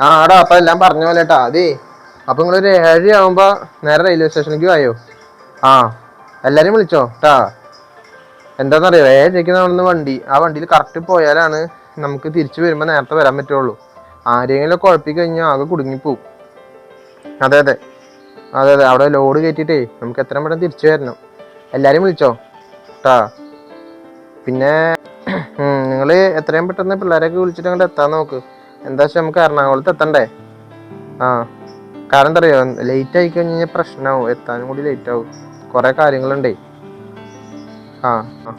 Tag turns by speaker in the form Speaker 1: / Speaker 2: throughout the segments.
Speaker 1: ആ ആടാ അപ്പൊ എല്ലാം പറഞ്ഞ പോലെ കേട്ടാ അതേ അപ്പൊ നിങ്ങളൊരു ഏഴ് ആവുമ്പോ നേരെ റെയിൽവേ സ്റ്റേഷനിലേക്ക് വായോ? ആ എല്ലാരും വിളിച്ചോ ട്ടാ. എന്താന്നറിയോ ഏഴരയ്ക്ക് നമ്മളൊന്ന് വണ്ടി ആ വണ്ടിയിൽ കറക്റ്റ് പോയാലാണ് നമുക്ക് തിരിച്ചു വരുമ്പോ നേരത്തെ വരാൻ പറ്റുള്ളൂ. ആരെങ്കിലും കുഴപ്പി കഴിഞ്ഞാൽ ആകെ കുടുങ്ങിപ്പോവും. അതെ അതെ. അതെ അതെ അവിടെ ലോഡ് കയറ്റിട്ടേ നമുക്ക് എത്ര പെട്ടെന്ന് തിരിച്ചു വരണം. എല്ലാരും വിളിച്ചോ ട്ടാ. പിന്നെ നിങ്ങൾ എത്രയും പെട്ടെന്ന് പിള്ളേരൊക്കെ വിളിച്ചിട്ട് അങ്ങോട്ട് എത്താൻ നോക്ക്. എന്താ നമുക്ക് എറണാകുളത്ത് എത്തണ്ടേ? ആ. കാരണം എന്താ അറിയോ? ലേറ്റ് ആയി കഴിഞ്ഞ് കഴിഞ്ഞാൽ പ്രശ്നമാവും എത്താനും കൂടി ലേറ്റ് ആവും. കുറേ കാര്യങ്ങളുണ്ടേ. ആ. ആ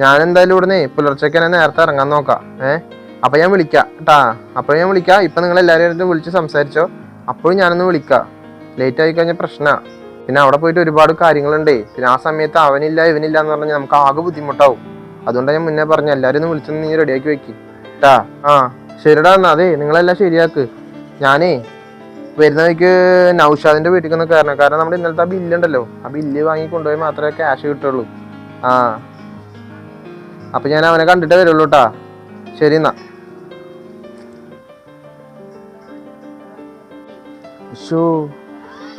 Speaker 1: ഞാൻ എന്തായാലും ഇവിടുന്ന് പുലർച്ചയ്ക്ക് തന്നെ നേരത്തെ ഇറങ്ങാൻ നോക്കാം. ഏ? അപ്പൊ ഞാൻ വിളിക്കാം കേട്ടാ അപ്പൊ ഞാൻ വിളിക്കാം. ഇപ്പൊ നിങ്ങൾ എല്ലാവരും വിളിച്ച് സംസാരിച്ചോ. അപ്പോഴും ഞാനൊന്ന് വിളിക്കാം. ലേറ്റ് ആയി കഴിഞ്ഞാൽ പ്രശ്നമാണ് പിന്നെ അവിടെ പോയിട്ട് ഒരുപാട് കാര്യങ്ങളുണ്ടേ. പിന്നെ ആ സമയത്ത് അവനില്ല ഇവനില്ല എന്ന് പറഞ്ഞാൽ നമുക്ക് ആകെ ബുദ്ധിമുട്ടാവും. അതുകൊണ്ടാണ് ഞാൻ മുന്നേ പറഞ്ഞു എല്ലാവരും ഒന്ന് വിളിച്ചൊന്ന് നീ റെഡിയാക്കി വെക്കി. കേട്ടാ ആ. ശരിടാ എന്നാ അതെ നിങ്ങളെല്ലാം ശരിയാക്ക്. ഞാനേ വരുന്ന നൗഷാദിന്റെ വീട്ടിൽ ഒന്ന് കയറണം. കാരണം നമ്മുടെ ഇന്നലത്തെ ആ ബില്ലുണ്ടല്ലോ ആ ബില്ല് വാങ്ങി കൊണ്ടുപോയി മാത്രമേ ക്യാഷ് കിട്ടുള്ളൂ. ആ. അപ്പൊ ഞാൻ അവനെ കണ്ടിട്ടേ വരുള്ളൂ കേട്ടാ ശരി എന്നാ. ഷോ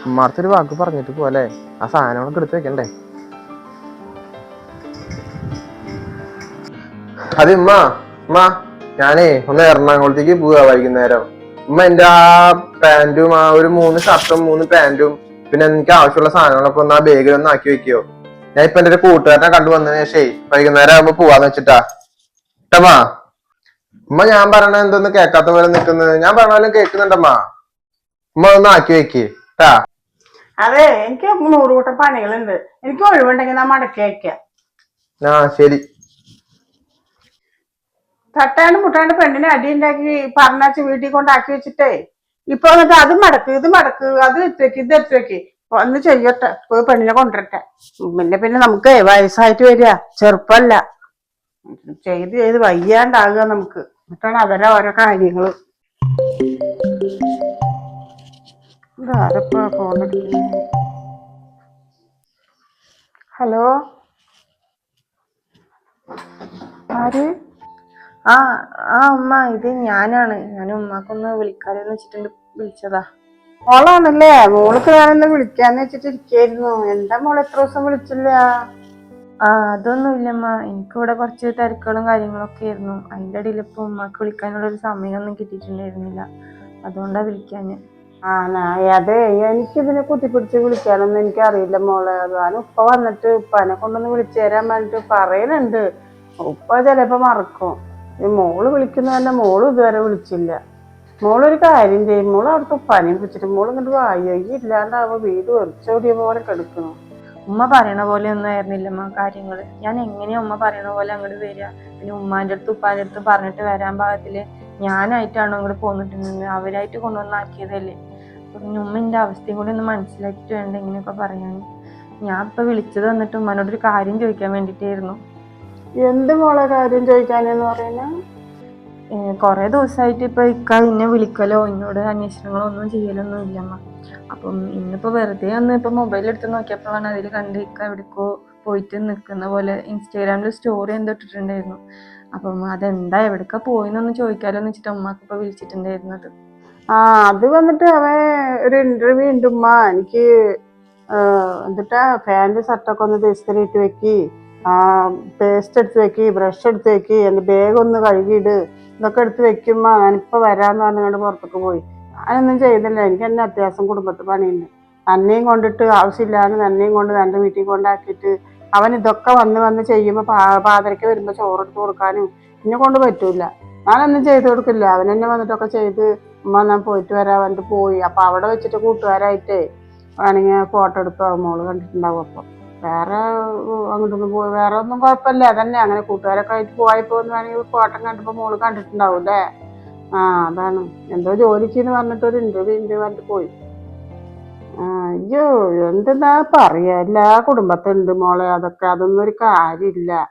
Speaker 1: ഉമ്മാർത്തൊരു വാക്ക് പറഞ്ഞിട്ട് പോലെ ആ സാധനങ്ങളൊക്കെ എടുത്ത് വെക്കണ്ടേ? അതെ ഉമ്മ ഉമ്മ. ഞാനേ ഒന്ന് എറണാകുളത്തേക്ക് പോവാ വൈകുന്നേരം. ഉമ്മ എന്റെ ആ പാന്റും ആ ഒരു മൂന്ന് ഷർട്ടും മൂന്ന് പാന്റും പിന്നെ എനിക്ക് ആവശ്യമുള്ള സാധനങ്ങളൊക്കെ ഒന്ന് ആ ബാഗിൽ ഒന്ന് ആക്കി വെക്കോ. ഞാൻ ഇപ്പൊ എന്റെ ഒരു കൂട്ടുകാരനെ കണ്ടു വന്നതിന് ശേഷേ വൈകുന്നേരം ആകുമ്പോ പോവാന്ന് വെച്ചിട്ടാ. ഇട്ടമ്മാ ഉമ്മ ഞാൻ പറയണ എന്തൊന്നും കേൾക്കാത്ത പോലെ നിക്കുന്നത് ഞാൻ പറഞ്ഞാലും കേക്കുന്നുണ്ടമ്മാ കേൾക്കുന്നുണ്ടമ്മ? ഉമ്മ ഒന്ന് ആക്കി വെക്ക് ട്ടാ.
Speaker 2: അതെ എനിക്ക് നൂറ് കൂട്ടം പണികളുണ്ട്. എനിക്ക് ഒഴിവുണ്ടെങ്കിൽ ഞാൻ മടക്കി വെക്കാം.
Speaker 1: ആ ശരി.
Speaker 2: തട്ടാണ്ട് മുട്ടാണ്ട് പെണ്ണിനെ അടി ഉണ്ടാക്കി പറഞ്ഞാച്ച് വീട്ടിൽ കൊണ്ടാക്കി വെച്ചിട്ടേ. ഇപ്പൊ എന്നിട്ട് അത് മടക്ക് ഇത് മടക്ക് അത് എത്തിവെക്ക് ഇത് എത്തിവെക്ക് ഒന്ന് ചെയ്യട്ടെ പോയി പെണ്ണിനെ കൊണ്ടുവരട്ടെ. പിന്നെ പിന്നെ നമുക്ക് വയസ്സായിട്ട് വരിക. ചെറുപ്പല്ല. ചെയ്ത് ചെയ്ത് വയ്യാണ്ടാകുക നമുക്ക്. എന്നിട്ടാണ് അവരെ ഓരോ ഫോൺ ഹലോ? ആര്?
Speaker 3: ആ ആ ഉമ്മ ഇത് ഞാനാണ്. ഞാൻ ഉമ്മാക്കൊന്ന് വിളിക്കാരെന്ന് വെച്ചിട്ടുണ്ട്. വിളിച്ചതാ.
Speaker 2: മോളാണല്ലേ? മോൾക്ക് ഞാനൊന്ന് വിളിക്കാന്ന് വെച്ചിട്ട് ഇരിക്കായിരുന്നു എന്താ മോൾ എത്ര ദിവസം വിളിച്ചില്ല?
Speaker 3: ആ അതൊന്നുമില്ലമ്മ എനിക്കിവിടെ കുറച്ച് തിരക്കുകളും കാര്യങ്ങളൊക്കെ ആയിരുന്നു. അതിന്റെ ഇടയിൽ ഇപ്പൊ ഉമ്മാക്ക് വിളിക്കാനുള്ള ഒരു സമയമൊന്നും കിട്ടിയിട്ടുണ്ടായിരുന്നില്ല. അതുകൊണ്ടാ വിളിക്കാന്
Speaker 2: ആ അതെ എനിക്കിതിനെ കുത്തിപ്പിടിച്ച് വിളിക്കാനൊന്നും എനിക്കറിയില്ല മോളെ. ഞാൻ ഉപ്പ വന്നിട്ട് ഉപ്പാനെ കൊണ്ടൊന്ന് വിളിച്ചു തരാൻ പറഞ്ഞിട്ട് പറയുന്നുണ്ട് ഉപ്പ ചിലപ്പോ മറക്കും. മോൾ വിളിക്കുന്ന തന്നെ മോൾ ഇതുവരെ വിളിച്ചില്ല. മോളൊരു കാര്യം ചെയ്യും മോൾ അവിടുത്തെ പനി പിടിച്ചിട്ട് മോൾ ഇങ്ങോട്ട് വായോ? ഈ ഇല്ലാണ്ടാവുമ്പോ വീട് ഒറിച്ചോടിയ പോലെ കിടക്കുന്നു.
Speaker 3: ഉമ്മ പറയണ പോലെ ഒന്നും ആയിരുന്നില്ല അമ്മ കാര്യങ്ങൾ ഞാൻ എങ്ങനെയാ ഉമ്മ പറയണ പോലെ അങ്ങോട്ട് വരിക? പിന്നെ ഉമ്മാന്റെ അടുത്ത് ഉപ്പാന്റെ അടുത്ത് പറഞ്ഞിട്ട് വരാൻ പാകത്തിൽ ഞാനായിട്ടാണോ അങ്ങോട്ട് പോന്നിട്ടുണ്ടെന്ന് അവരായിട്ട് കൊണ്ടുവന്നാക്കിയതല്ലേ? അപ്പം ഉമ്മ എന്റെ അവസ്ഥയും കൂടി ഒന്ന് മനസ്സിലാക്കിയിട്ട് വേണ്ട ഇങ്ങനെയൊക്കെ പറയാൻ. ഞാൻ ഇപ്പൊ വിളിച്ചത് വന്നിട്ട് ഉമ്മാനോടൊരു കാര്യം ചോദിക്കാൻ വേണ്ടിയിട്ടായിരുന്നു.
Speaker 2: എന്ത് മോളെ കാര്യം ചോദിക്കാനെന്ന് പറയുന്ന?
Speaker 3: കുറേ ദിവസമായിട്ട് ഇപ്പൊ ഇക്ക എന്നെ വിളിക്കലോ എന്നോട് അന്വേഷണങ്ങളോ ഒന്നും ചെയ്യലൊന്നും ഇല്ലമ്മ. അപ്പം ഇന്നിപ്പോ വെറുതെ ഒന്ന് ഇപ്പൊ മൊബൈൽ എടുത്ത് നോക്കിയപ്പോഴാണ് അതിൽ കണ്ട് ഇക്ക എവിടേക്കോ പോയിട്ട് നിൽക്കുന്ന പോലെ ഇൻസ്റ്റാഗ്രാമിൽ സ്റ്റോറി എന്തോ ഇട്ടിട്ടുണ്ടായിരുന്നു. അപ്പം അതെന്താ എവിടേക്കാ പോയിന്നൊന്ന് ചോദിക്കാലോ എന്ന് വെച്ചിട്ട് ഉമ്മാക്ക് ഇപ്പൊ വിളിച്ചിട്ടുണ്ടായിരുന്നത്.
Speaker 2: ആ അത് വന്നിട്ട് അവൻ ഒരു ഇന്റർവ്യൂ ഉണ്ട് ഉമ്മ. എനിക്ക് എന്നിട്ട് ഫാന്റെ ഷർട്ടൊക്കെ ഒന്ന് ദിവസത്തിലിട്ട് വെക്കി. പേസ്റ്റ് എടുത്ത് വെക്കി ബ്രഷ് എടുത്ത് വെക്കി എന്റെ ബാഗ് ഒന്ന് കഴുകിയിട് ഇതൊക്കെ എടുത്ത് വെക്കുമ്പോൾ ഞാനിപ്പോൾ വരാമെന്ന് പറഞ്ഞുകൊണ്ട് പുറത്തേക്ക് പോയി. ഞാനൊന്നും ചെയ്തില്ല. എനിക്ക് തന്നെ അത്യാവശ്യം കുടുംബത്തിൽ പണിയുണ്ട്. തന്നെയും കൊണ്ടിട്ട് ആവശ്യമില്ലാതെ തന്നെയും കൊണ്ട് തന്റെ വീട്ടിൽ കൊണ്ടാക്കിയിട്ട് അവൻ ഇതൊക്കെ വന്ന് വന്ന് ചെയ്യുമ്പോൾ പാ പാതിരയ്ക്ക് വരുമ്പോൾ ചോറെടുത്ത് കൊടുക്കാനും എന്നെ കൊണ്ട് പറ്റൂല. ഞാനൊന്നും ചെയ്ത് കൊടുക്കില്ല. അവൻ തന്നെ വന്നിട്ടൊക്കെ ചെയ്ത് ഉമ്മ ഞാൻ പോയിട്ട് വരാൻ വന്നിട്ട് പോയി. അപ്പോൾ അവിടെ വെച്ചിട്ട് കൂട്ടുകാരായിട്ടേ വേണമെങ്കിൽ ഫോട്ടോ എടുത്തോ മോൾ കണ്ടിട്ടുണ്ടാവും അപ്പൊ. വേറെ അങ്ങോട്ടൊന്നും പോയി വേറെ ഒന്നും കുഴപ്പമില്ല. അതന്നെ അങ്ങനെ കൂട്ടുകാരൊക്കെ ആയിട്ട് പോയപ്പോ വേണമെങ്കിൽ ഫോട്ടോ കണ്ടപ്പോ മോൾ കണ്ടിട്ടുണ്ടാവും അല്ലേ? ആ അതാണ്. എന്തോ ജോലിക്കെന്ന് പറഞ്ഞിട്ട് ഒരു ഇന്റർവ്യൂ ഇന്റർവ്യൂ ആയിട്ട് പോയി. അയ്യോ എന്തെന്നാ പറയാ? എല്ലാ കുടുംബത്തുണ്ട് മോളെ അതൊക്കെ അതൊന്നും ഒരു കാര്യമില്ല.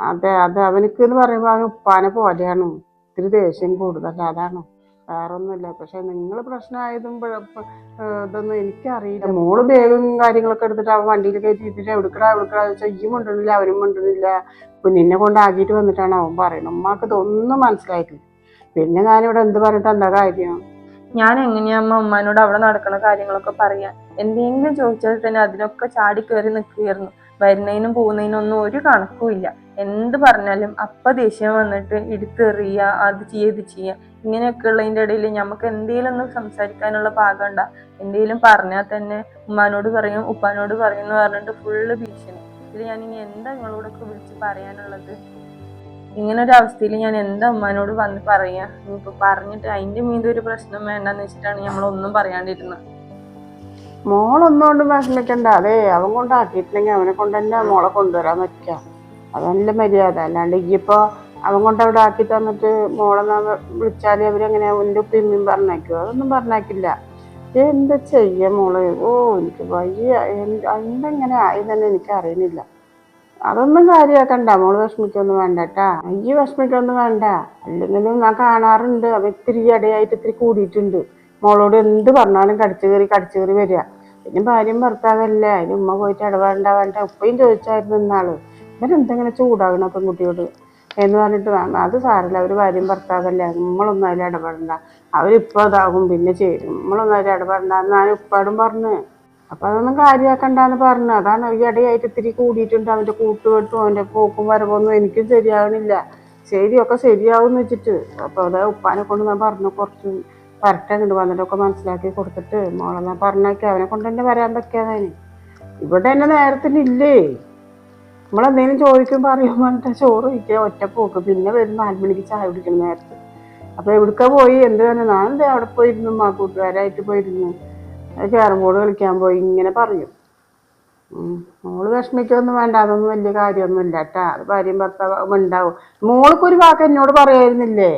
Speaker 2: അതെ അത് അവനക്ക് എന്ന് പറയുമ്പോൾ അവൻ ഉപ്പാനെ പോലെയാണ്. ഇത്തിരി ദേഷ്യം കൂടുതൽ അതാണ്. വേറൊന്നുമില്ല. പക്ഷെ നിങ്ങൾ പ്രശ്നമായതും ഇതൊന്നും എനിക്കറിയില്ല. മോൾ ബാഗും കാര്യങ്ങളൊക്കെ എടുത്തിട്ട് അവൻ വണ്ടിയിൽ കയറ്റിയിട്ട് എവിടുക്കടാ എവിടുക്കടാ വെച്ചാൽ ഈ കൊണ്ടുവന്നില്ല അവനും കൊണ്ടുവന്നില്ല. കുഞ്ഞിനെ കൊണ്ടാക്കിയിട്ട് വന്നിട്ടാണ് അവൻ പറയുന്നത്. ഉമ്മാക്ക് ഇതൊന്നും മനസ്സിലായിട്ടില്ല. പിന്നെ ഞാനിവിടെ എന്ത് പറഞ്ഞിട്ട് എന്താ കാര്യം?
Speaker 3: ഞാൻ എങ്ങനെയാ അമ്മ ഉമ്മാനോട് അവിടെ നടക്കുന്ന കാര്യങ്ങളൊക്കെ പറയാ. എന്തെങ്കിലും ചോദിച്ചാൽ തന്നെ അതിനൊക്കെ ചാടി കയറി നിൽക്കുകയായിരുന്നു വരുന്നതിനും പോകുന്നതിനും ഒന്നും ഒരു കണക്കുമില്ല. എന്ത് പറഞ്ഞാലും അപ്പ ദേഷ്യം വന്നിട്ട് എടുത്തെറിയുക അത് ചെയ്യുക ഇത് ചെയ്യുക ഇങ്ങനെയൊക്കെ ഉള്ളതിന്റെ ഇടയിൽ നമുക്ക് എന്തെങ്കിലും ഒന്ന് സംസാരിക്കാനുള്ള പാകം ഉണ്ടാ എന്തെങ്കിലും പറഞ്ഞാൽ തന്നെ ഉമ്മാനോട് പറയും ഉപ്പാനോട് പറയും എന്ന് പറഞ്ഞിട്ട് ഫുള്ള് ഭീഷണി. ഇതിൽ ഞാൻ ഇനി എന്താ നിങ്ങളോടൊക്കെ വിളിച്ച് പറയാനുള്ളത്? ഇങ്ങനെ ഒരു അവസ്ഥയിൽ ഞാൻ എന്താ ഉമ്മാനോട് വന്ന് പറയാ? ഇനിയിപ്പോ പറഞ്ഞിട്ട് അതിന്റെ മീതെ ഒരു പ്രശ്നം വേണ്ടെന്ന് വെച്ചിട്ടാണ് നമ്മളൊന്നും പറയാണ്ടിരുന്നത്.
Speaker 2: മോളൊന്നും കൊണ്ട് വിഷമിക്കണ്ട. അതെ അവൻ കൊണ്ടാക്കിയിട്ടില്ലെങ്കിൽ അവനെ കൊണ്ട് തന്നെ മോളെ കൊണ്ടുവരാൻ പറ്റുക. അതല്ല മര്യാദ. അല്ലാണ്ട് ഇയ്യിപ്പോ അവൻ കൊണ്ട് അവിടെ ആക്കി തന്നിട്ട് മോളെ നാ വിളിച്ചാൽ അവരെങ്ങനെ എന്റെ ഉപ്പിമ്മയും പറഞ്ഞേക്കോ അതൊന്നും പറഞ്ഞേക്കില്ല എന്താ ചെയ്യ മോളെ? ഓ എനിക്ക് വയ്യ. എന്ത് എന്തെങ്ങനെ ആയി തന്നെ എനിക്ക് അറിയുന്നില്ല അതൊന്നും കാര്യമാക്കണ്ട. മോൾ വിഷമിക്കൊന്നും വേണ്ട കേട്ടാ ഈ വിഷമിക്കൊന്നും വേണ്ട. അല്ലെങ്കിലും ഞാൻ കാണാറുണ്ട്. അവ ഇത്തിരി ഇടയായിട്ട് ഇത്തിരി കൂടിയിട്ടുണ്ട്. മോളോട് എന്ത് പറഞ്ഞാലും കടിച്ചു കയറി കടിച്ചു കയറി വരിക. പിന്നെ ഭാര്യയും ഭർത്താവല്ലേ അതിന് ഉമ്മ പോയിട്ട് ഇടപെടേണ്ട വേണ്ട ഉപ്പയും ചോദിച്ചായിരുന്നു ഇന്നാൾ. ഇവരെന്തെങ്ങനെ ചൂടാകണ പെൺകുട്ടിയോട്? എന്ന് പറഞ്ഞിട്ട് അത് സാരമില്ല അവർ ഭാര്യയും ഭർത്താവല്ലേ നമ്മളൊന്നും അതിൽ ഇടപെടണ്ട. അവരിപ്പോൾ ഇതാകും പിന്നെ ചേരും. നമ്മളൊന്നും അതിൽ ഇടപെടണ്ട എന്ന് ഞാൻ ഉപ്പാടും പറഞ്ഞു. അപ്പൊ അതൊന്നും കാര്യമാക്കണ്ടെന്ന് പറഞ്ഞു. അതാണ് ഈ ഇടയായിട്ട് ഇത്തിരി കൂടിയിട്ടുണ്ട്. അവന്റെ കൂട്ടുകെട്ടും അവന്റെ പോക്കും വരവൊന്നും എനിക്കും ശരിയാവണില്ല. ശരിയൊക്കെ ശരിയാവും എന്ന് വെച്ചിട്ട്. അപ്പൊ അതെ ഉപ്പാനെ കൊണ്ട് ഞാൻ പറഞ്ഞു കുറച്ച് വരട്ടെ അങ്ങോട്ട് വന്നിട്ടൊക്കെ മനസ്സിലാക്കി കൊടുത്തിട്ട് മോളെ ഞാൻ പറഞ്ഞേക്കെ. അവനെ കൊണ്ട് തന്നെ വരാൻ പറ്റിയതാണ്. ഇവിടെ എന്നെ നേരത്തിന് ഇല്ലേ? നമ്മളെന്തെങ്കിലും ചോദിക്കും പറയുമ്പോൾ പറഞ്ഞിട്ട് ചോറ് വയ്ക്കുക ഒറ്റ പോക്ക്. പിന്നെ വരും നാല് മണിക്ക് ചായ കുടിക്കണം നേരത്തെ. അപ്പൊ എവിടുക്ക പോയി? എന്ത് തന്നെ. ഞാൻ എന്താ അവിടെ പോയിരുന്നു ആ കൂട്ടുകാരായിട്ട് പോയിരുന്നു. ക്യാരം ബോർഡ് കളിക്കാൻ പോയി ഇങ്ങനെ പറയും. മോൾ വിഷമിക്കൊന്നും വേണ്ട അതൊന്നും വലിയ കാര്യമൊന്നും ഇല്ല കേട്ടാ. അത് ഭാര്യയും ഭർത്താവും ഉണ്ടാവും. മോൾക്ക് ഒരു വാക്ക് എന്നോട് പറയായിരുന്നില്ലേ?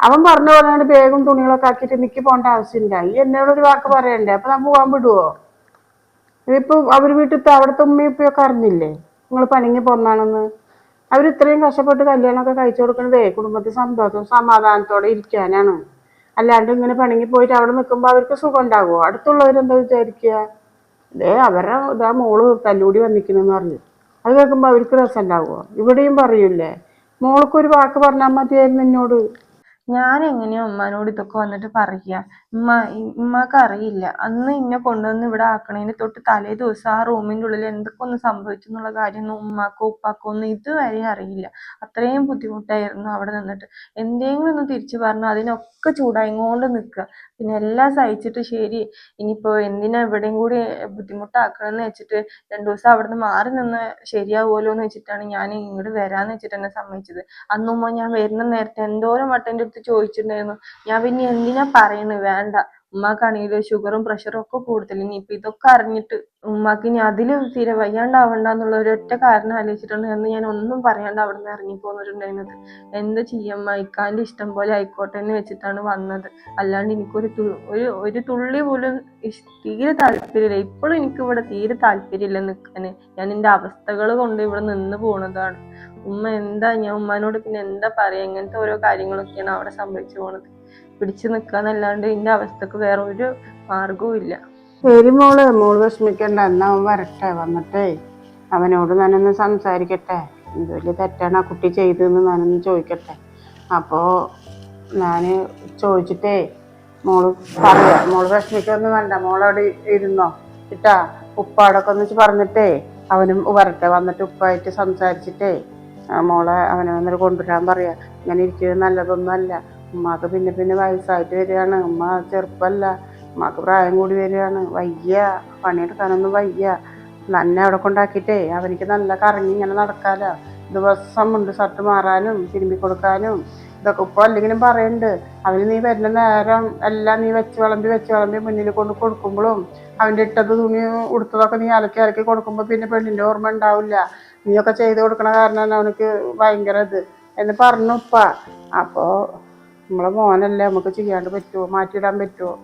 Speaker 2: അവൻ പറഞ്ഞു പറഞ്ഞാണ്ട് ബേഗം തുണികളൊക്കെ ആക്കിയിട്ട് നിൽക്കി പോകേണ്ട ആവശ്യമില്ല. ഈ എന്നോട് ഒരു വാക്ക് പറയണ്ടേ? അപ്പൊ നമ്മൾ പോകാൻ വിടുവോ? ഇതിപ്പോ അവർ വീട്ടിൽ അവിടുത്തെ ഉമ്മയും ഉപ്പയൊക്കെ അറിഞ്ഞില്ലേ? നിങ്ങൾ പണിങ്ങി പോന്നാണെന്ന്. അവർ ഇത്രയും കഷ്ടപ്പെട്ട് കല്യാണമൊക്കെ കഴിച്ചു കൊടുക്കണതേ കുടുംബത്തിൽ സന്തോഷം സമാധാനത്തോടെ ഇരിക്കാനാണ്. അല്ലാണ്ട് ഇങ്ങനെ പണിങ്ങി പോയിട്ട് അവിടെ നിൽക്കുമ്പോൾ അവർക്ക് സുഖം ഉണ്ടാകുമോ അടുത്തുള്ളവരെന്താ വിചാരിക്കുക ദേ അവരെ ഇതാ മോൾ തല്ലൂടി വന്നിക്കണെന്ന് പറഞ്ഞു. അത് കേൾക്കുമ്പോൾ അവർക്ക് രസം ഉണ്ടാകുമോ ഇവിടെയും പറയൂലേ മോൾക്കൊരു വാക്ക് പറഞ്ഞാൽ മതിയായിരുന്നു എന്നോട്.
Speaker 3: ഞാൻ എങ്ങനെയാ ഉമ്മാനോട് ഇതൊക്കെ വന്നിട്ട് പറയുക ഉമ്മ ഉമ്മാക്ക് അറിയില്ല. അന്ന് ഇന്നെ കൊണ്ടുവന്ന് ഇവിടെ ആക്കണേന് തൊട്ട് തലേ ദിവസം ആ റൂമിന്റെ ഉള്ളിൽ എന്തൊക്കെ ഒന്ന് സംഭവിച്ചു എന്നുള്ള കാര്യമൊന്നും ഉമ്മാക്കോ ഉപ്പാക്കോ ഒന്നും ഇതുവരെ അറിയില്ല. അത്രയും ബുദ്ധിമുട്ടായിരുന്നു അവിടെ നിന്നിട്ട്. എന്തെങ്കിലും ഒന്ന് തിരിച്ചു പറഞ്ഞു അതിനൊക്കെ ചൂടായിങ്ങോണ്ട് നിൽക്കുക പിന്നെ എല്ലാം സഹിച്ചിട്ട് ശരി ഇനിയിപ്പോ എന്തിനാ എവിടെയും കൂടി ബുദ്ധിമുട്ടാക്കണമെന്ന് വെച്ചിട്ട് രണ്ടു ദിവസം അവിടുന്ന് മാറി നിന്ന് ശരിയാവുമല്ലോ എന്ന് വെച്ചിട്ടാണ് ഞാൻ ഇങ്ങോട്ട് വരാന്ന് വെച്ചിട്ട് എന്നെ സമ്മതിച്ചത്. അന്നുമ്മ ഞാൻ വരുന്ന നേരത്തെ എന്തോരം വട്ടം എന്റെ അടുത്ത് ചോദിച്ചിട്ടുണ്ടായിരുന്നു. ഞാൻ പിന്നെ എന്തിനാ പറയണ്? വേണ്ട. ഉമ്മാക്കാണെങ്കിൽ ഷുഗറും പ്രഷറും ഒക്കെ കൂടുതൽ ഇനി ഇപ്പൊ ഇതൊക്കെ അറിഞ്ഞിട്ട് ഉമ്മാക്ക് ഇനി അതിൽ തീരെ വയ്യാണ്ടാവണ്ട എന്നുള്ള ഒരൊറ്റ കാരണം ആലോചിച്ചിട്ടുണ്ട് എന്ന് ഞാൻ ഒന്നും പറയാണ്ട് അവിടെ നിന്ന് ഇറങ്ങി പോന്നിട്ടുണ്ടായിരുന്നത് എന്താ ചെയ്യമ്മ മൈക്കാന്റെ ഇഷ്ടം പോലെ ആയിക്കോട്ടെ എന്ന് വെച്ചിട്ടാണ് വന്നത്. അല്ലാണ്ട് എനിക്കൊരു ഒരു ഒരു തുള്ളി പോലും തീരെ താല്പര്യമില്ല. ഇപ്പോഴും എനിക്ക് ഇവിടെ തീരെ താല്പര്യമില്ല നിൽക്കാന് ഞാൻ എന്റെ അവസ്ഥകൾ കൊണ്ട് ഇവിടെ നിന്ന് പോണതാണ്. ഉമ്മ എന്താ ഞാൻ ഉമ്മാനോട് പിന്നെ എന്താ പറയാ? ഇങ്ങനത്തെ ഓരോ കാര്യങ്ങളൊക്കെയാണ് അവിടെ സംഭവിച്ചു പോണത്. പിടിച്ചു നിൽക്കാന്നല്ലാണ്ട് ഇന്റെ അവസ്ഥക്ക് വേറെ ഒരു മാർഗവും ഇല്ല.
Speaker 2: ശരി മോൾ മോൾ വിഷമിക്കണ്ട. എന്നാ അവൻ വരട്ടെ. വന്നിട്ടേ അവനോട് ഞാനൊന്ന് സംസാരിക്കട്ടെ. എന്ത് വലിയ തെറ്റാണ് ആ കുട്ടി ചെയ്തതെന്ന് ഞാനൊന്ന് ചോദിക്കട്ടെ. അപ്പോൾ ഞാൻ ചോദിച്ചിട്ടേ മോൾ പറയാ. മോൾ വിഷമിക്കൊന്നും വേണ്ട. മോളവിടെ ഇരുന്നോ? കിട്ടാ ഉപ്പാടൊക്കെ ഒന്ന് പറഞ്ഞിട്ടേ അവനും വരട്ടെ. വന്നിട്ട് ഉപ്പായിട്ട് സംസാരിച്ചിട്ടേ മോളെ അവനെ വന്നിട്ട് കൊണ്ടുവരാൻ പറയാ. ഇങ്ങനെ ഇരിക്കുന്നത് നല്ലതൊന്നും അല്ല ഉമ്മാക്ക് പിന്നെ പിന്നെ വയസ്സായിട്ട് വരികയാണ്. ഉമ്മ ചെറുപ്പമല്ല ഉമ്മാക്ക് പ്രായം കൂടി വരികയാണ്. വയ്യ. പണിയെടുക്കാനൊന്നും വയ്യ. നന്നെ അവിടെ കൊണ്ടാക്കിയിട്ടേ അവനിക്ക് നല്ല കറങ്ങി ഇങ്ങനെ നടക്കാലോ. ദിവസം ഉണ്ട് ഷർട്ട് മാറാനും തിരുമ്പി കൊടുക്കാനും. ഇതൊക്കെ ഇപ്പോൾ അല്ലെങ്കിലും പറയുന്നുണ്ട് അവന് നീ വരുന്ന നേരം എല്ലാം നീ വെച്ച് വിളമ്പി വെച്ച് വിളമ്പി മുന്നിൽ കൊണ്ട് കൊടുക്കുമ്പോഴും അവന്റെ ഇട്ടത് തുണി ഉടുത്തതൊക്കെ നീ അലക്കി അലക്കി കൊടുക്കുമ്പോൾ പിന്നെ പെണ്ണിന്റെ ഓർമ്മ ഉണ്ടാവില്ല. നീയൊക്കെ ചെയ്ത് കൊടുക്കണ കാരണം അവനക്ക് ഭയങ്കര ഇത് എന്ന് പറഞ്ഞു ഉപ്പ. അപ്പോൾ നമ്മളെ മോനല്ലേ നമുക്ക് ചെയ്യാണ്ട് പറ്റുമോ മാറ്റിയിടാൻ പറ്റുമോ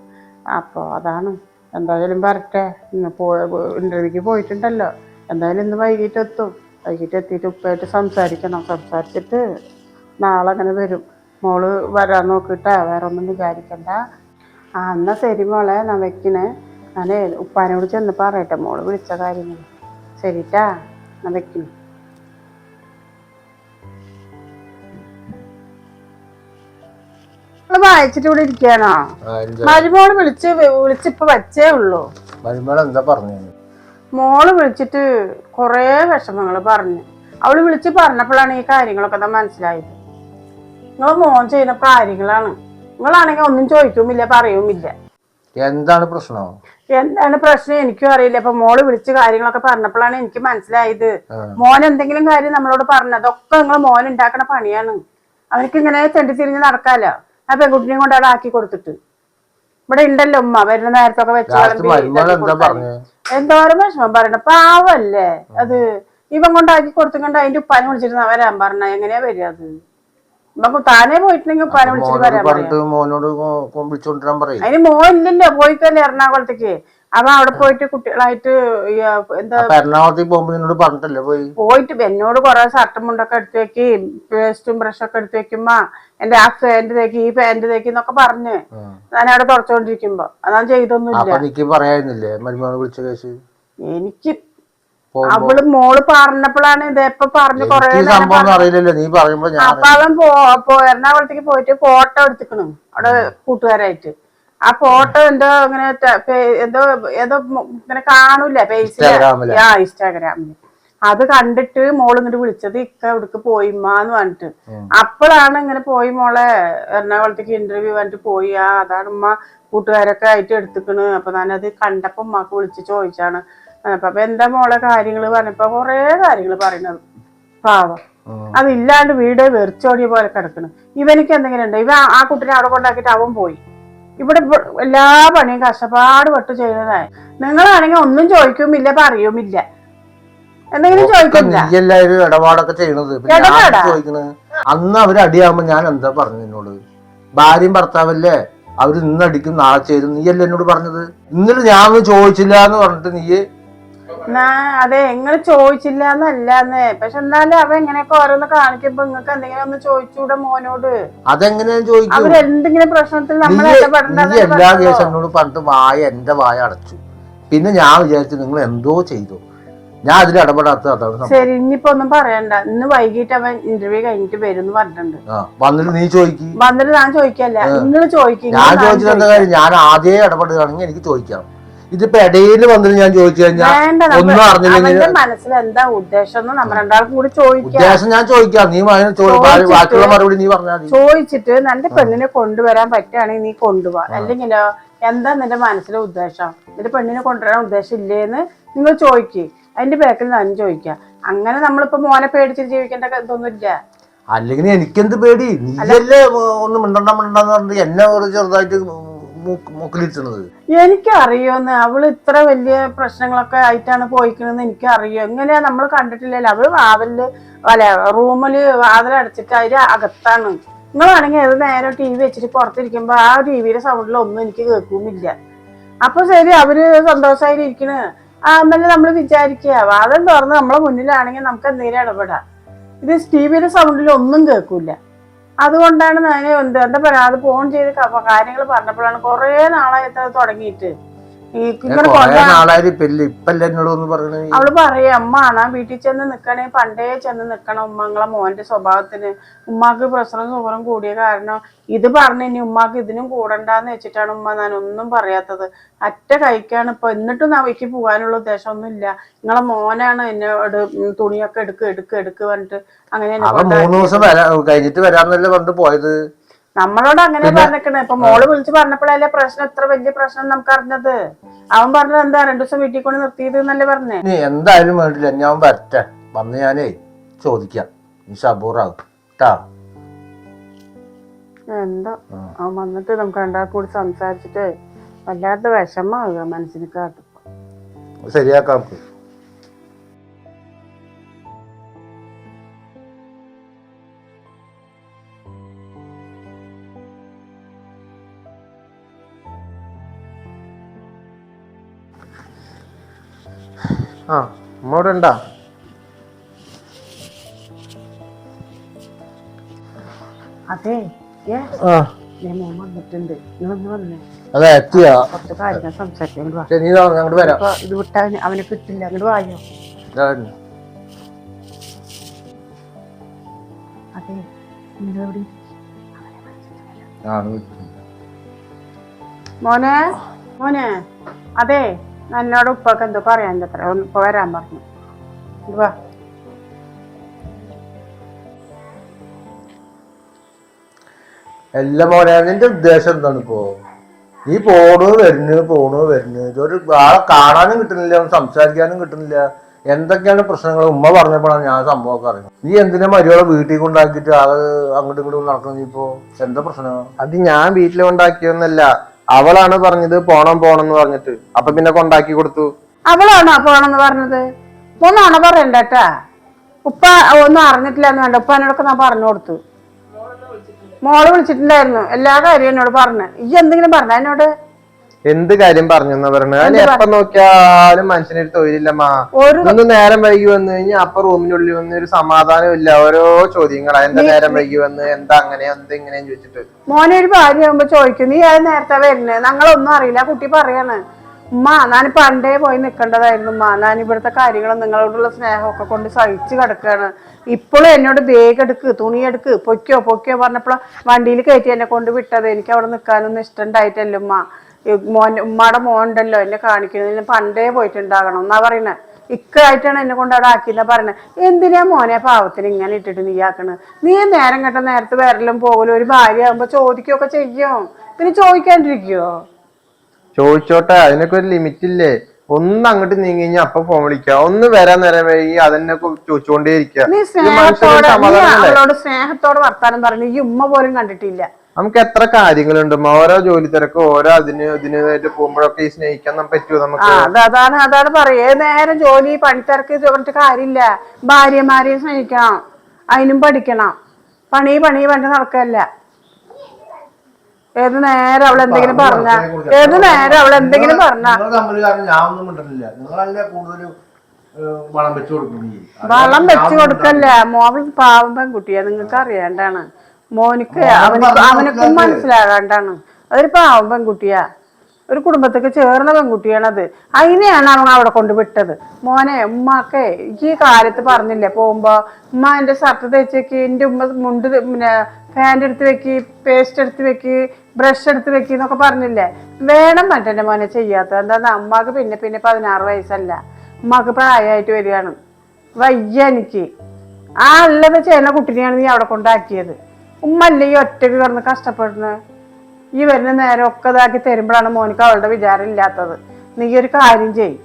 Speaker 2: അപ്പോൾ അതാണ്. എന്തായാലും വരട്ടെ. ഇന്ന് പോ ഇന്റർവ്യൂക്ക് പോയിട്ടുണ്ടല്ലോ. എന്തായാലും ഇന്ന് വൈകിട്ട് എത്തും വൈകിട്ട് എത്തിയിട്ട് ഉപ്പായിട്ട് സംസാരിക്കണം. സംസാരിച്ചിട്ട് നാളെ അങ്ങനെ വരും. മോൾ വരാൻ നോക്കിയിട്ടാ വേറെ ഒന്നും വിചാരിക്കണ്ട. ആ എന്നാൽ ശരി മോളെ. ഞാൻ വെക്കണേ. ഞാനേ ഉപ്പാനോട് ചെന്ന് പറയട്ടെ. മോൾ വിളിച്ച കാര്യങ്ങൾ ശരിട്ടാ. ഞാൻ വെക്കുന്നു വായിച്ചിട്ട് ഇവിടെ ഇരിക്കാണോ മരുമോൾ വിളിച്ച് വിളിച്ചിപ്പോ വച്ചേ ഉള്ളൂ.
Speaker 4: മരുമകൾ എന്താ പറഞ്ഞു?
Speaker 2: മോൾ വിളിച്ചിട്ട് കൊറേ വിഷമങ്ങൾ പറഞ്ഞു. അവൾ വിളിച്ച് പറഞ്ഞപ്പോഴാണ് ഈ കാര്യങ്ങളൊക്കെ തന്നെ മനസ്സിലായത്. നിങ്ങൾ മോൻ ചെയ്യുന്ന കാര്യങ്ങളാണ്. നിങ്ങളാണെങ്കിൽ ഒന്നും ചോദിക്കുമില്ല പറയുമില്ല.
Speaker 4: എന്താണ് പ്രശ്നം?
Speaker 2: എന്താണ് പ്രശ്നം എനിക്കും അറിയില്ല. ഇപ്പൊ മോൾ വിളിച്ച് കാര്യങ്ങളൊക്കെ പറഞ്ഞപ്പോഴാണ് എനിക്ക് മനസ്സിലായത്. മോൻ എന്തെങ്കിലും കാര്യം നമ്മളോട് പറഞ്ഞതൊക്കെ നിങ്ങൾ മോൻ ഉണ്ടാക്കണ പണിയാണ്. അവനക്ക് ഇങ്ങനെ തെണ്ടി തിരിഞ്ഞ് നടക്കാലോ? ആ പെൺകുട്ടിനെയും കൊണ്ട് അവിടെ ആക്കി കൊടുത്തിട്ട്. ഇവിടെ ഉണ്ടല്ലോ ഉമ്മ വരുന്ന നേരത്തൊക്കെ വെച്ച് എന്തോരം വിഷമം പറയണ. പാവല്ലേ അത്. ഇവൻ കൊണ്ടാക്കി കൊടുത്തുകൊണ്ട് അതിന്റെ ഉപ്പാനെ വിളിച്ചിരുന്ന വരാൻ പറഞ്ഞ. എങ്ങനെയാ വരിക അത്? ഇപ്പൊ താനേ പോയിട്ടുണ്ടെങ്കിൽ ഉപ്പാനെ വിളിച്ചിട്ട് വരാൻ പറയും. അതിന് മോൻ ഇല്ലല്ലോ പോയിക്കല്ലേ എറണാകുളത്തേക്ക്. അപ്പൊ അവിടെ പോയിട്ട് കുട്ടികളായിട്ട് എന്താ
Speaker 4: അപ്പൊ എറണാകുളത്തേക്ക് പോകുമ്പോ നിന്നോട് പറഞ്ഞിട്ടല്ലേ പോയി?
Speaker 2: പോയിട്ട് എന്നോട് കുറെ ഷർട്ടും മുണ്ടൊക്കെ എടുത്തു വെക്കും പേസ്റ്റും ബ്രഷൊക്കെ എടുത്തു വെക്കുമ്പോ എന്റെ ആ പാന്റ് തേക്ക് ഈ പാന്റ് തേക്ക് എന്നൊക്കെ പറഞ്ഞ് ഞാൻ അവിടെ തുടച്ചോണ്ടിരിക്കുമ്പോ. അതാ ചെയ്തൊന്നുമില്ല.
Speaker 4: എനിക്ക് വിളിച്ച കേസ്?
Speaker 2: എനിക്ക് അവൾ മോൾ പറഞ്ഞപ്പോഴാണ് ഇതെപ്പൊ പറഞ്ഞു കൊറേ
Speaker 4: അറിയില്ലല്ലോ നീ പറയുമ്പോ
Speaker 2: അപ്പൊ അവൻ പോ- എറണാകുളത്തേക്ക് പോയിട്ട് ഫോട്ടോ എടുത്തിക്കണു അവിടെ കൂട്ടുകാരായിട്ട്. ആ ഫോട്ടോ എന്തോ ഇങ്ങനെ എന്തോ ഏതോ ഇങ്ങനെ കാണൂല. പേജിൽ? ആ ഇൻസ്റ്റാഗ്രാമിൽ. അത് കണ്ടിട്ട് മോൾ ഇങ്ങോട്ട് വിളിച്ചത് ഇക്ക ഇവിടേക്ക് പോയിമ്മാന്ന് പറഞ്ഞിട്ട്. അപ്പോഴാണ് ഇങ്ങനെ പോയി മോളെ എറണാകുളത്തേക്ക് ഇന്റർവ്യൂ പറഞ്ഞിട്ട് പോയി. ആ അതാണ് ഉമ്മ കൂട്ടുകാരൊക്കെ ആയിട്ട് എടുത്തുക്കണ്. അപ്പൊ ഞാനത് കണ്ടപ്പോ ഉമ്മക്ക് വിളിച്ച് ചോദിച്ചാണ്. അപ്പൊ എന്താ മോളെ കാര്യങ്ങൾ പറഞ്ഞപ്പോ കൊറേ കാര്യങ്ങൾ പറയണത്. പാവം. അതില്ലാണ്ട് വീട് വെറിച്ചോടിയ പോലെ കിടക്കണം. ഇവനിക്ക് എന്തെങ്കിലും ഉണ്ട്? ഇവ ആ- ആ കുട്ടിനെ അവിടെ കൊണ്ടാക്കിട്ട് അവൻ പോയി. ഇവിടെ ഇവ- എല്ലാ പണിയും കഷ്ടപ്പാട് പെട്ട് ചെയ്യുന്നതായി. നിങ്ങളാണെങ്കിൽ ഒന്നും ചോദിക്കുമില്ല പറയുമില്ല. എന്തെങ്കിലും
Speaker 4: എല്ലാവരും ഇടപാടൊക്കെ ചെയ്യണത്? ചോദിക്കണത് അന്ന് അവർ അടിയാകുമ്പോ ഞാൻ എന്താ പറഞ്ഞു നിന്നോട്? ഭാര്യയും ഭർത്താവല്ലേ? അവർ ഇന്ന് അടിക്കും നാളെ ചെയ്തു നീ അല്ലേ എന്നോട് പറഞ്ഞത്? ഇന്നലെ ഞാൻ ഒന്നും ചോദിച്ചില്ല എന്ന് പറഞ്ഞിട്ട് നീ
Speaker 2: നാ- അതെ നിങ്ങൾ ചോദിച്ചില്ല എന്നല്ലാന്ന് പക്ഷെ എന്നാലും അവ എങ്ങനെയൊക്കെ ഓരോന്ന് കാണിക്കുമ്പോ നിങ്ങൾക്ക് എന്തെങ്കിലും ഒന്ന് ചോദിച്ചൂടെ മോനോട്?
Speaker 4: അതെങ്ങനെയാ ചോദിക്കും?
Speaker 2: അവരെന്തെങ്കിലും പ്രശ്നത്തിൽ നമ്മൾ
Speaker 4: നീ എല്ലാ എന്നോട് പറഞ്ഞിട്ട് വായ എന്റെ വായ അടച്ചു. പിന്നെ ഞാൻ വിചാരിച്ചു നിങ്ങൾ എന്തോ ചെയ്തു. ഞാൻ അതിൽ ഇടപെടാത്ത അതാണ് സംഭവം.
Speaker 2: ശരി ഇനിയിപ്പോ ഒന്നും പറയണ്ട. ഇന്ന് വൈകിട്ട് അവൻ ഇന്റർവ്യൂ കഴിഞ്ഞിട്ട് വരും എന്ന് പറഞ്ഞിട്ടുണ്ട്.
Speaker 4: ആ വന്നിട്ട് നീ ചോദിക്കും.
Speaker 2: വന്നിട്ട് ഞാൻ ചോദിക്കല്ല. നിങ്ങൾ ചോദിക്കും
Speaker 4: ഞാൻ എന്താ കാര്യം? ഞാൻ ആദ്യമേ ഇടപെടുകയാണെങ്കിൽ എനിക്ക് ചോദിക്കാം. ഇതിപ്പോ ഇടയിൽ വന്നിട്ട് ഞാൻ ചോദിച്ചു കഴിഞ്ഞാൽ ഒന്നും അറിഞ്ഞില്ലെങ്കിൽ
Speaker 2: മനസ്സിൽ എന്താ ഉദ്ദേശം നമ്മൾ രണ്ടാൾക്കും കൂടി ചോദിക്കാം.
Speaker 4: ഉദ്ദേശം ഞാൻ ചോദിക്കാം. നീ ബാക്കിയുള്ള മറുപടി നീ പറഞ്ഞാൽ മതി.
Speaker 2: ചോദിച്ചിട്ട് നിന്റെ പെണ്ണിനെ കൊണ്ടുവരാൻ പറ്റുകയാണെങ്കിൽ നീ കൊണ്ടുപോവാ അല്ലെങ്കിലോ എന്താ നിന്റെ മനസ്സിലെ ഉദ്ദേശം? നിന്റെ പെണ്ണിനെ കൊണ്ടുവരാൻ ഉദ്ദേശം ഇല്ലേന്ന് നിങ്ങൾ ചോദിക്കേ. അതിന്റെ ബാക്കിൽ ഞാൻ ചോദിക്കാം. അങ്ങനെ നമ്മളിപ്പോ മോനെ പേടിച്ച് ജീവിക്കേണ്ട ഇതൊന്നുമില്ല
Speaker 4: അല്ലെങ്കിൽ എനിക്കെന്ത് പേടി? നീയല്ലേ ഒന്ന് മിണ്ടണ്ട മിണ്ടെന്ന് പറഞ്ഞിട്ട് എന്നെ ചെറുതായിട്ട് മുക്കിലിട്ടുന്നത്
Speaker 2: എനിക്കറിയോന്ന്. അവൾ ഇത്ര വലിയ പ്രശ്നങ്ങളൊക്കെ ആയിട്ടാണ് പോയിക്കണെന്ന് എനിക്കറിയോ. എങ്ങനെയാ നമ്മൾ കണ്ടിട്ടില്ലല്ലോ. അവൾ വാതിൽ അല്ല റൂമിൽ വാതിൽ അടച്ചിട്ട് അതിന്റെ അകത്താണ്. നിങ്ങളാണെങ്കിൽ അത് നേരെ ടി വി വെച്ചിട്ട് പുറത്തിരിക്കുമ്പോ ആ ടി വിയുടെ സൗണ്ടിൽ ഒന്നും എനിക്ക് കേൾക്കുന്നില്ല. അപ്പൊ ശരി അവർ സന്തോഷമായിട്ട് ഇരിക്കണ്. ആ എന്നല്ലേ നമ്മൾ വിചാരിക്കുക വാതിൽ തുറന്ന് നമ്മളെ മുന്നിലാണെങ്കിൽ നമുക്ക് എന്തെങ്കിലും ഇടപെടാം. ഇത് ടി വിയുടെ സൗണ്ടിൽ ഒന്നും കേൾക്കൂല അതുകൊണ്ടാണ് ഞാൻ എന്താ എന്താ പറയാ അത് ഫോൺ ചെയ്ത് കാര്യങ്ങൾ പറഞ്ഞപ്പോഴാണ് കുറേ അത് തുടങ്ങിയിട്ട്.
Speaker 4: ഇപ്പല്ലേ പറയണേ.
Speaker 2: അവൾ പറയാ അമ്മ ആണാ വീട്ടിൽ ചെന്ന് നിക്കണേ. പണ്ടേ ചെന്ന് നിക്കണം ഉമ്മങ്ങളെ മോന്റെ സ്വഭാവത്തിന്. ഉമ്മാക്ക് പ്രഷറും സുഖറും കൂടിയ കാരണം ഇത് പറഞ്ഞു ഇനി ഉമ്മാക്ക് ഇതിനും കൂടണ്ടാന്ന് വെച്ചിട്ടാണ് ഉമ്മ ഞാൻ ഒന്നും പറയാത്തത്. അറ്റ കഴിക്കാണ് ഇപ്പൊ. എന്നിട്ടും അവയ്ക്ക് പോകാനുള്ള ഉദ്ദേശമൊന്നും ഇല്ല നിങ്ങളെ മോനാണ് എന്നോട് തുണിയൊക്കെ എടുക്ക് എടുക്ക് എടുക്ക് പറഞ്ഞിട്ട് അങ്ങനെ
Speaker 4: മൂന്ന് ദിവസം കഴിഞ്ഞിട്ട് വരാന്നല്ലേ പറഞ്ഞിട്ട് പോയത്?
Speaker 2: നമ്മളോട് അങ്ങനെ പറഞ്ഞിരിക്കണേ. ഇപ്പൊ മോൾ വിളിച്ച് പറഞ്ഞപ്പോഴല്ലേ പ്രശ്നം എത്ര വലിയ പ്രശ്നം നമുക്ക് അറിഞ്ഞത്? അവൻ പറഞ്ഞത് എന്താ രണ്ടു ദിവസം വീട്ടിൽ കൊണ്ട് നിർത്തിയത് എന്നല്ലേ പറഞ്ഞേ?
Speaker 4: നീ എന്തായാലും വേണ്ടില്ല ഞാൻ വരട്ടെ. വന്ന് ഞാനേ ചോദിക്കാം. നീ സബൂറാകും കേട്ടാ
Speaker 2: എന്താ? അവൻ വന്നിട്ട് നമുക്ക് രണ്ടാൾ കൂടി സംസാരിച്ചിട്ട് വല്ലാത്ത വിഷമാവുക മനസ്സിന് കാട്ടുമ്പോ
Speaker 4: ശരിയാക്കാം. ആ അമ്മ ഇവിടെ ഉണ്ടാ?
Speaker 2: അതെ
Speaker 4: ആ. എത്തിയാ. നീ അങ്ങോട്ട് വരാം.
Speaker 2: ഇപ്പൊ ഇത് വിട്ടാ അവനെ കിട്ടില്ല. അങ്ങോട്ട് വായോ. അതെ മോനെ മോനെ അതെ. എന്നോട് ഉപ്പൊക്കെ എന്തോ പറയാൻ അത്ര. ഒന്ന് ഇപ്പൊ വരാൻ പറഞ്ഞു. വാ.
Speaker 4: എല്ലാം മോനെ നിന്റെ ഉദ്ദേശം എന്താണ് ഇപ്പോ? നീ പോണു വരുന്നു പോണു വരുന്നു? ഒരു ആളെ കാണാനും കിട്ടുന്നില്ല സംസാരിക്കാനും കിട്ടുന്നില്ല. എന്തൊക്കെയാണ് പ്രശ്നങ്ങൾ? ഉമ്മ പറഞ്ഞപ്പോഴാണ് ഞാൻ സംഭവമൊക്കെ അറിയുന്നത് നീ എന്തിനാ മര്യാദ വീട്ടിൽ കൊണ്ടാക്കിയിട്ട് ആൾ അങ്ങോട്ടും ഇങ്ങോട്ടും നടക്കുന്നത് ഇപ്പോ? എന്താ പ്രശ്നം?
Speaker 1: അത് ഞാൻ വീട്ടിൽ കൊണ്ടാക്കിയൊന്നല്ല അവളാണ് പറഞ്ഞത് പോണം പോണം എന്ന് പറഞ്ഞിട്ട്. അപ്പൊ പിന്നെ കൊണ്ടാക്കി കൊടുത്തു.
Speaker 2: അവളാണോ പോണെന്ന് പറഞ്ഞത്? ഒന്നാണോ പറയണ്ടേട്ടാ ഉപ്പ ഒന്നും അറിഞ്ഞിട്ടില്ല എന്ന് വേണ്ട ഉപ്പാനോടൊക്കെ ഞാൻ പറഞ്ഞു കൊടുത്തു. മോൾ വിളിച്ചിട്ടുണ്ടായിരുന്നു. എല്ലാ കാര്യവും എന്നോട് പറഞ്ഞു. ഈ എന്തെങ്കിലും പറഞ്ഞ. എന്നോട്
Speaker 1: എന്ത് കാര്യം പറഞ്ഞു എന്ന് പറഞ്ഞത് എപ്പൊ നോക്കിയാലും മനുഷ്യനൊരു തൊഴിലില്ലമ്മാ. ഒന്ന് നേരം വൈകി വന്നു കഴിഞ്ഞാൽ അപ്പൊ റൂമിനുള്ളിൽ വന്ന് ഒരു സമാധാനം ഇല്ല ഓരോ ചോദ്യങ്ങളാ. എന്താ നേരം വൈകി വന്ന്? എന്താ അങ്ങനെ? എന്താ ഇങ്ങനെ ചോദിച്ചിട്ട്.
Speaker 2: മോനെ ഒരു ഭാര്യ ആകുമ്പോ ചോദിക്കും നീ അത് നേരത്തെ വരുന്നത് ഞങ്ങളൊന്നും അറിയില്ല. കുട്ടി പറയാണ് ഉമ്മ ഞാൻ പണ്ടേ പോയി നിൽക്കേണ്ടതായിരുന്നു ഉമ്മ. ഞാൻ ഇവിടുത്തെ കാര്യങ്ങൾ നിങ്ങളോടുള്ള സ്നേഹമൊക്കെ കൊണ്ട് സഹിച്ച് കിടക്കുകയാണ് ഇപ്പോഴും എന്നോട് ബേഗ് എടുക്ക് തുണി എടുക്ക് പൊയ്ക്കോ പൊയ്ക്കോ പറഞ്ഞപ്പോൾ വണ്ടിയിൽ കയറ്റി എന്നെ കൊണ്ട് വിട്ടത്. എനിക്ക് അവിടെ നിൽക്കാനൊന്നും ഇഷ്ടമുണ്ടായിട്ടല്ല ഉമ്മ. മോൻ ഉമ്മയുടെ മോണ്ടല്ലോ എന്നെ കാണിക്കുന്നത്. ഞാൻ പണ്ടേ പോയിട്ടുണ്ടാകണം എന്നാ പറയുന്നത്. ഇക്കായിട്ടാണ് എന്നെ കൊണ്ട് അവിടെ ആക്കിയെന്നാ പറയുന്നത്. എന്തിനാ മോനെ പാവത്തിന് ഇങ്ങനെ ഇട്ടിട്ട് നീ ആക്കണത്? നീ നേരം കെട്ട നേരത്തെ വരലും പോകലും ഒരു ഭാര്യ ആകുമ്പോ ചോദിക്കുകയൊക്കെ ചെയ്യും? പിന്നെ ചോദിക്കാണ്ടിരിക്കുവോ
Speaker 1: ചോദിച്ചോട്ടെ അതിനൊക്കെ ഒരു ലിമിറ്റ് ഇല്ലേ ഒന്ന് അങ്ങോട്ട് നീങ്ങി കഴിഞ്ഞാ അപ്പൊ ഫോൺ വിളിക്കുക ഒന്ന് വരാൻ നേരം വൈകി അതന്നെ ചോദിച്ചുകൊണ്ടേ ഇരിക്കുക
Speaker 2: നീ? അവളോട് സ്നേഹത്തോടെ വർത്താനം പറഞ്ഞു ഈ ഉമ്മ പോലും കണ്ടിട്ടില്ല.
Speaker 1: നമുക്ക് എത്ര കാര്യങ്ങളുണ്ട്? ഓരോ ജോലി തിരക്ക് ഓരോ അതിന് ഇതിനായിട്ട് പോകുമ്പോഴൊക്കെ ഈ സ്നേഹിക്കാൻ പറ്റുമോ നമുക്ക്?
Speaker 2: അതാണ് അതാണ് പറയേ നേരം ജോലി പണിത്തിരക്ക് പറഞ്ഞിട്ട് കാര്യമില്ല. ഭാര്യമാരെയും സ്നേഹിക്കണം. അതിനും പഠിക്കണം. പണി പണി പണ്ട് നടക്കല്ല. ഏത് നേരം അവൾ എന്തെങ്കിലും പറഞ്ഞ ഏത് നേരം അവൾ എന്തെങ്കിലും പറഞ്ഞ
Speaker 4: വളം വെച്ച്
Speaker 2: കൊടുക്കല്ല. മോൾ പാവം പെൺകുട്ടിയാ. നിങ്ങൾക്ക് അറിയാണ്ടാണ് മോനിക്ക് അവനക്ക് അവനക്കും മനസ്സിലാകാണ്ടാണ് അതൊരു പാവം പെൺകുട്ടിയാ. ഒരു കുടുംബത്തേക്ക് ചേർന്ന പെൺകുട്ടിയാണത് അതിനെയാണ് അവൻ അവിടെ കൊണ്ട് വിട്ടത്. മോനെ ഉമ്മാക്കെ ഈ കാലത്ത് പറഞ്ഞില്ലേ? പോകുമ്പോ ഉമ്മ എന്റെ ഷർട്ട് തേച്ച് വെക്ക് എന്റെ ഉമ്മ മുണ്ട് പിന്നെ ഫാന്റെ എടുത്ത് വെക്ക് പേസ്റ്റ് എടുത്ത് വെക്ക് ബ്രഷ് എടുത്ത് വെക്ക് എന്നൊക്കെ പറഞ്ഞില്ലേ? വേണം മറ്റേ മോനെ ചെയ്യാത്ത എന്താ അമ്മയ്ക്ക് പിന്നെ പിന്നെ പതിനാറ് വയസ്സല്ല. ഉമ്മാക്ക് പ്രായമായിട്ട് വരികയാണ്. വയ്യ എനിക്ക്. ആ ഉള്ളത് ചെയ്യുന്ന കുട്ടിനെയാണ് നീ അവിടെ കൊണ്ടാക്കിയത്. ഉമ്മല്ലേ ഈ ഒറ്റയ്ക്ക് കിടന്ന് കഷ്ടപ്പെടുന്നത് ഈ വരുന്ന നേരം ഒക്കെ ഇതാക്കി തരുമ്പോഴാണ് മോനിക്ക് അവളുടെ വിചാരം ഇല്ലാത്തത്. നീ ഒരു കാര്യം ചെയ്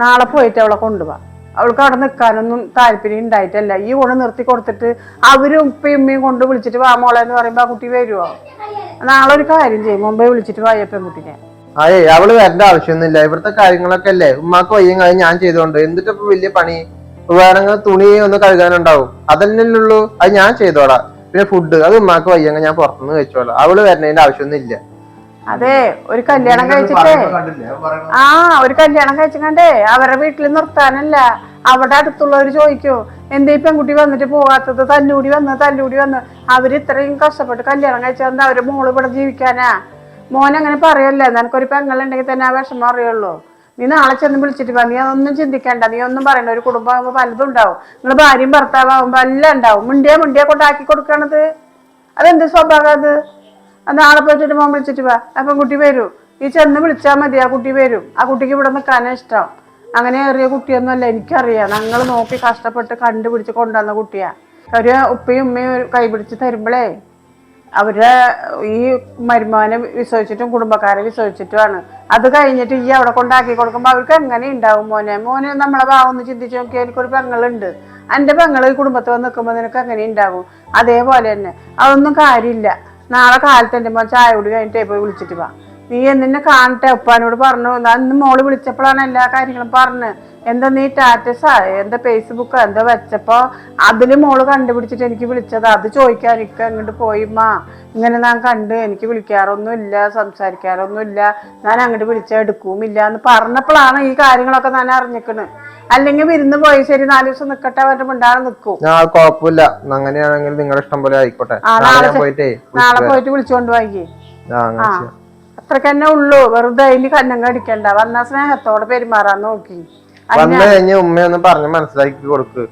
Speaker 2: നാളെ പോയിട്ട് അവളെ കൊണ്ടുപോവാ അവൾക്ക് അവിടെ നിൽക്കാനൊന്നും താല്പര്യം ഉണ്ടായിട്ടല്ല. ഈ കൊണ്ട് നിർത്തി കൊടുത്തിട്ട് അവരും ഉപ്പയും ഉമ്മയും കൊണ്ട് വിളിച്ചിട്ട് വാ മോളെ എന്ന് പറയുമ്പോൾ ആ കുട്ടി വരുവോ? നാളെ ഒരു കാര്യം ചെയ്യും. മുമ്പേ വിളിച്ചിട്ട് വായ പെൺകുട്ടിനെ.
Speaker 1: അതെ അവൾ വരേണ്ട ആവശ്യമൊന്നുമില്ല. ഇവിടുത്തെ കാര്യങ്ങളൊക്കെ അല്ലേ? ഉമ്മാക്ക് വയ്യും കാര്യം ഞാൻ ചെയ്തോണ്ട്. എന്നിട്ട് വലിയ പണി? വേണമെങ്കിൽ തുണി ഒന്ന് കഴുകാനുണ്ടാവും? അതല്ലേ ഉള്ളൂ അത് ഞാൻ ചെയ്തോളാം. പിന്നെ ഫുഡ് അത് ഉമ്മാക്ക് വയ്യങ്ങ. ഞാൻ പുറത്തുനിന്ന് കഴിച്ചോളാം. അവൾ വരണതിന്റെ ആവശ്യമൊന്നും ഇല്ല
Speaker 2: അതെ ഒരു കല്യാണം കഴിച്ചിട്ടേ? ആ ഒരു കല്യാണം കഴിച്ചിട്ടേ അവരുടെ വീട്ടിൽ നിർത്താനല്ല. അവിടെ അടുത്തുള്ളവർ ചോദിക്കും എന്തേ പെൺകുട്ടി വന്നിട്ട് പോകാത്തത് തല്ലൂടി വന്ന് തല്ലൂടി വന്ന്. അവർ ഇത്രയും കഷ്ടപ്പെട്ട് കല്യാണം കഴിച്ചാൽ അവരുടെ മോൾ ഇവിടെ ജീവിക്കാനാ? മോൻ അങ്ങനെ പറയല്ലേ നിനക്കൊരു പെങ്ങളുണ്ടെങ്കിൽ തന്നെ ആ വിഷമം അറിയുള്ളൂ. നീ നാളെ ചെന്ന് വിളിച്ചിട്ട് വാ നീ അതൊന്നും ചിന്തിക്കണ്ട. നീ ഒന്നും പറയണ്ട. ഒരു കുടുംബം ആകുമ്പോൾ പലതും ഉണ്ടാവും. നിങ്ങൾ ഭാര്യയും ഭർത്താവാകുമ്പോൾ എല്ലാം ഉണ്ടാവും. മുണ്ടിയ മുണ്ടിയ കൊണ്ടാക്കി കൊടുക്കണത്. അതെന്ത് സ്വഭാവം അത്? അത് നാളെ പോയിട്ട് മോൻ വിളിച്ചിട്ട് വാ അപ്പൊ കുട്ടി വരൂ. നീ ചെന്ന് വിളിച്ചാൽ മതി. ആ കുട്ടി വരും. ആ കുട്ടിക്ക് ഇവിടെ നിൽക്കാനേ ഇഷ്ടം. അങ്ങനെ ഏറിയ കുട്ടിയൊന്നുമല്ല എനിക്കറിയാം. ഞങ്ങൾ നോക്കി കഷ്ടപ്പെട്ട് കണ്ടുപിടിച്ച് കൊണ്ടുവന്ന കുട്ടിയാ. ഒരു ഉപ്പയും ഉമ്മയും ഒരു കൈ പിടിച്ച് തരുമ്പോഴേ അവരുടെ ഈ മരുമോനെ വിശ്വസിച്ചിട്ടും കുടുംബക്കാരെ വിശ്വസിച്ചിട്ടുമാണ് അത് കഴിഞ്ഞിട്ട് ഈ അവിടെ കൊണ്ടാക്കി കൊടുക്കുമ്പോൾ അവർക്ക് എങ്ങനെ ഉണ്ടാവും മോനെ? മോനെ നമ്മളെ ഭാവം ഒന്ന് ചിന്തിച്ച് നോക്കിയാൽ എനിക്കൊരു പെങ്ങളുണ്ട്. എന്റെ പെങ്ങൾ ഈ കുടുംബത്തിൽ വന്ന് നിൽക്കുമ്പോൾ നിനക്ക് എങ്ങനെ ഉണ്ടാവും? അതേപോലെ തന്നെ. അതൊന്നും കാര്യമില്ല. നാളെ കാലത്ത് എന്റെ മോൻ ചായ കുടി കഴിഞ്ഞിട്ട് പോയി വിളിച്ചിട്ട് വാ. നീ എന്നെ കാണട്ടെ. ഉപ്പാനോട് പറഞ്ഞു. അന്ന് മോൾ വിളിച്ചപ്പോഴാണ് എല്ലാ കാര്യങ്ങളും പറഞ്ഞ്. എന്താ നീ ടാറ്റസാ എന്താ ഫേസ്ബുക്കോ എന്താ വെച്ചപ്പോ അതിന് മോൾ കണ്ടുപിടിച്ചിട്ട് എനിക്ക് വിളിച്ചത്. അത് ചോദിക്കാൻ എനിക്ക് അങ്ങോട്ട് മാ ഇങ്ങനെ ഞാൻ കണ്ട് എനിക്ക് വിളിക്കാറൊന്നുമില്ല സംസാരിക്കാറൊന്നുമില്ല. ഞാൻ അങ്ങോട്ട് വിളിച്ചാൽ എടുക്കുമില്ല. എന്ന് പറഞ്ഞപ്പോഴാണ് ഈ കാര്യങ്ങളൊക്കെ ഞാൻ അറിഞ്ഞിക്കണ് അല്ലെങ്കിൽ വിരുന്ന് പോയി ശരി നാല് ദിവസം നിക്കട്ടെ അവരുടെ മിണ്ടാതെ നിൽക്കും.
Speaker 1: ഞാൻ കുഴപ്പമില്ല. അങ്ങനെയാണെങ്കിൽ നിങ്ങളുടെ ഇഷ്ടം പോലെ ആയിക്കോട്ടെ. നാളെ പോയിട്ട്
Speaker 2: വിളിച്ചോണ്ട് വായിക്കേ അത്രക്കന്നെ
Speaker 1: ഉള്ളു
Speaker 2: അത്രയ്ക്ക് തന്നെ ഉള്ളൂ. വെറുതെ അതിന് കന്നങ്ങ അടിക്കണ്ട വന്ന സ്നേഹത്തോടെ പെരുമാറാൻ നോക്കി.
Speaker 1: വന്നു കഴിഞ്ഞ് ഉമ്മയൊന്ന് പറഞ്ഞ് മനസ്സിലാക്കി കൊടുക്ക്.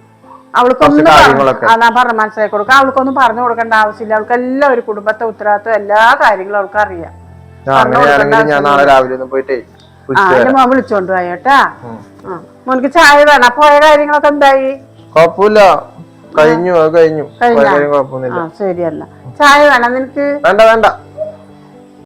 Speaker 2: അവൾക്കൊന്നും. ആ, പറഞ്ഞ മനസ്സിലാക്കി കൊടുക്കുക അവൾക്കൊന്നും പറഞ്ഞു കൊടുക്കേണ്ട ആവശ്യമില്ല. അവൾക്ക് എല്ലാ ഒരു കുടുംബത്തെ ഉത്തരവാദിത്വം എല്ലാ കാര്യങ്ങളും അവൾക്ക് അറിയാം
Speaker 1: അങ്ങനെയാണെങ്കിൽ ഞാൻ നാളെ രാവിലെ ഒന്ന് പോയിട്ടേ
Speaker 2: മോൻ വിളിച്ചോണ്ട് പോയോട്ടാ മോനിക്ക് ചായ വേണം. പോയ കാര്യങ്ങളൊക്കെ എന്തായി?
Speaker 1: കൊഴപ്പില്ല കഴിഞ്ഞു അത് കഴിഞ്ഞു.
Speaker 2: ആ ശരിയല്ല ചായ വേണം നിനക്ക്?
Speaker 1: വേണ്ട വേണ്ട.